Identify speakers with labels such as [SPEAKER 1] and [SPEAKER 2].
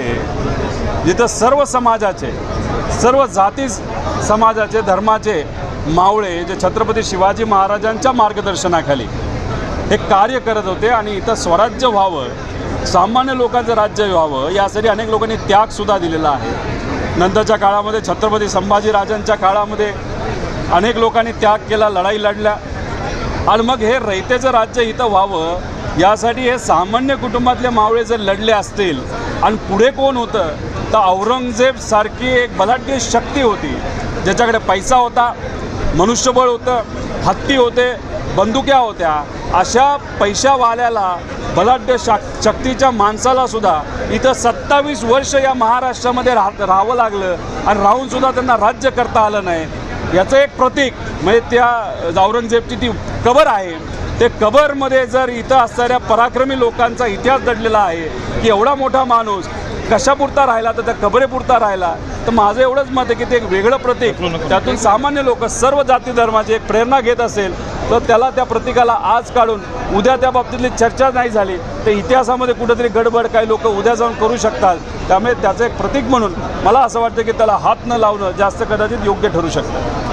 [SPEAKER 1] काळामध्ये जिथं सर्व समाजाचे सर्व जाती समाजाचे धर्माचे मावळे जे छत्रपती शिवाजी महाराजांच्या मार्गदर्शनाखाली हे कार्य करत होते आणि इथं स्वराज्य व्हावं सामान्य लोकांचं राज्य व्हावं यासाठी अनेक लोकांनी त्यागसुद्धा दिलेला आहे. नंतरच्या काळामध्ये छत्रपती संभाजीराजांच्या काळामध्ये अनेक लोकांनी त्याग केला लढाई लढल्या. आणि मग हे रयतेचं राज्य इथं व्हावं यासाठी हे सामान्य कुटुंबातले मावळे जर लढले असतील आणि पुढे कोण होतं तर औरंगजेब सारखी एक बलाढ्य शक्ती होती ज्याच्याकडे पैसा होता मनुष्यबळ होतं हत्ती होते बंदुक्या होत्या अशा पैशावाल्याला बलाढ्य शाक शक्तीच्या माणसाला सुद्धा इथं सत्तावीस वर्ष या महाराष्ट्रामध्ये राह राहावं लागलं आणि राहूनसुद्धा त्यांना राज्य करता आलं नाही. याचं एक प्रतीक म्हणजे त्या औरंगजेबची ती कबर आहे. ते कबरमध्ये जर इथं असणाऱ्या पराक्रमी लोकांचा इतिहास दडलेला आहे की एवढा मोठा माणूस कशापुरता राहिला तर त्या कबरेपुरता राहिला तर माझं एवढंच मत आहे की ते एक वेगळं प्रतीक. त्यातून सामान्य लोक सर्व जाती धर्माची एक प्रेरणा घेत असेल तर त्याला त्या प्रतीकाला आज काढून उद्या त्या बाबतीतली चर्चा नाही झाली तर इतिहासामध्ये कुठेतरी गडबड काही लोक उद्या जाऊन करू शकतात. त्यामुळे त्याचं एक प्रतीक म्हणून मला असं वाटतं की त्याला हात न लावणं जास्त कदाचित योग्य ठरू शकतं.